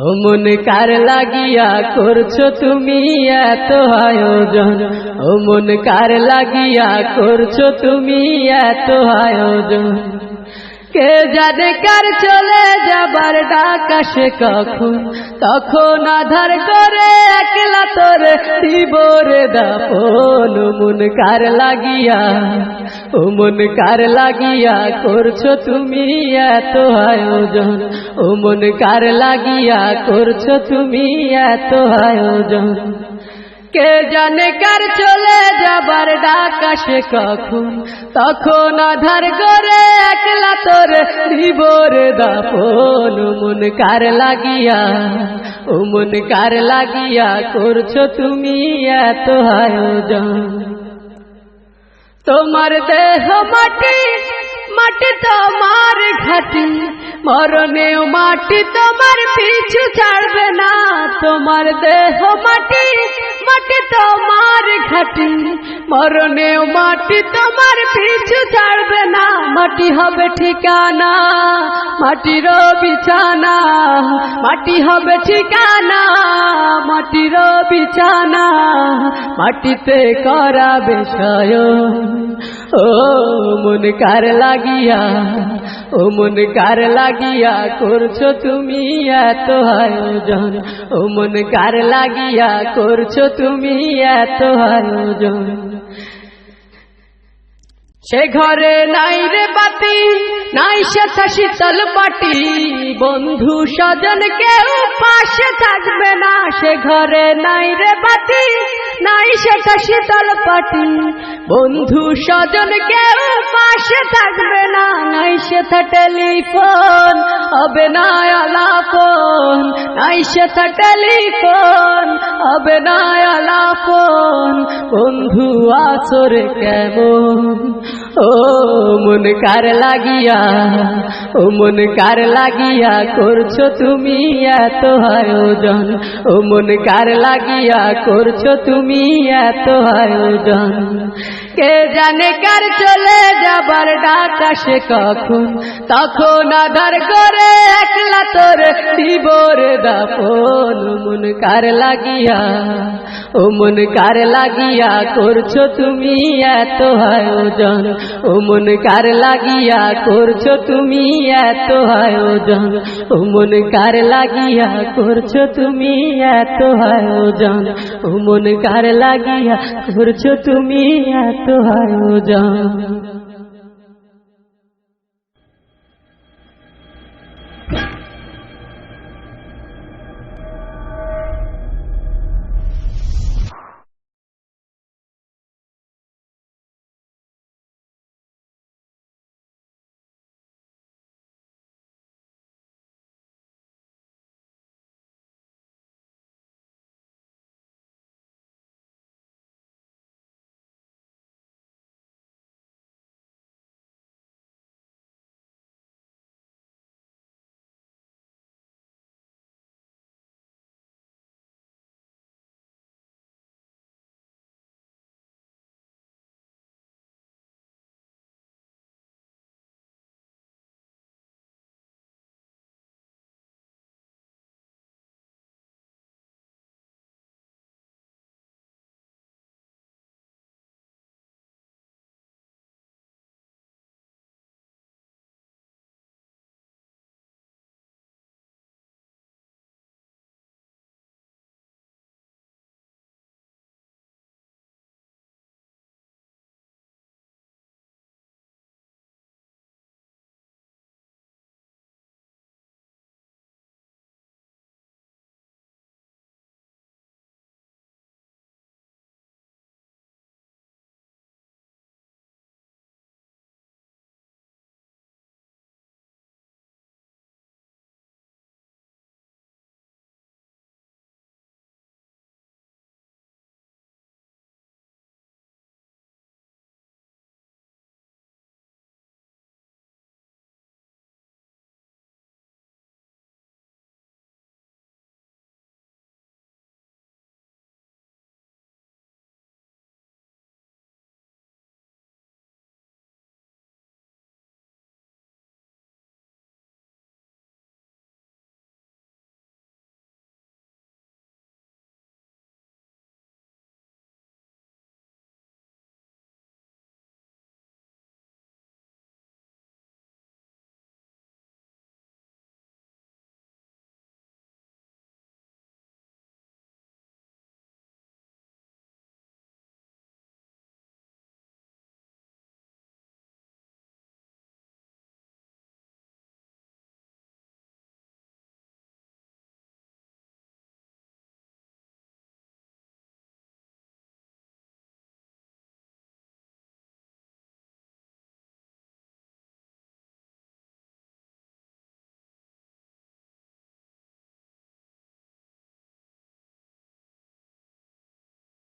মন কার লাগিয়া করছ তুমি এত আয়োজন? ও কার লাগিয়া করছ তুমি এত আয়োজন? কে জানে কার চলে যাবার ডাক আসে কখন? তখন আধার করে একলা তোর দিবরে দাপন। মন কার লাগিয়া ও মন কার লাগিয়া করছ তুমি এত আয়োজন? ও মন কার লাগিয়া করছ তুমি এত আয়োজন? কে জানে কার চলে যাবার ডাক আসে কখন? তখন আধার করে একলা তোর দিবর দাপন। মন কার লাগিয়া ও মন কার লাগিয়া করছ তুমি এত আয়োজন? তোমার দেহ মাটি মাটি তোমার ঘাটি। মরণেও মাটি তোমার পিছু ছাড়বে না। তোমার দেহ মাটি মাটি তোমার ঘাটি, মরণেও মাটি তোমার পিছু ছাড়বে না। মাটি হবে ঠিকানা, মাটির বিছানা, মাটি হবে ঠিকানা, মাটির বিছানা, মাটিতে করা বিষয়। ও মন কার লাগিয়া ও মন কার লাগিয়া করছ তুমি এত আয়োজন? ও মন কার লাগিয়া করছ তুমি এত আয়োজন? সে ঘরে নাই রে বাতি, নাই সেথা শীতল পাটি। বন্ধু স্বজন কেউ পাশে থাকবে না। সে ঘরে নাই রে বাতি নাই সেটা শীতল পাটি। বন্ধু স্বজন কেউ পাশে থাকবে না, নাই সেটা টেলিফোন, হবে না আলাপন। নাই সেটা টেলিফোন, হবে না আলাপন। বন্ধু আসরে কেমন? ও মন কার লাগিয়া, ও মন কার লাগিয়া করছ তুমি এত আয়োজন? ও মন কার লাগিয়া করছ তুমি এত আয়োজন? কে জানে কার চলে যাবার ডাক আসে কখন? তখন আধার করে একলা তোর দিবর দাপন। মন কার লাগিয়া ও মন কার লাগিয়া করছ তুমি এত আয়োজন ও মন কার লাগিয়া করছ তুমি এত আয়োজন ও মন কার লাগিয়া করছ তুমি এত আয়োজন ও মন কার লাগিয়া করছ তুমি এত আয়োজন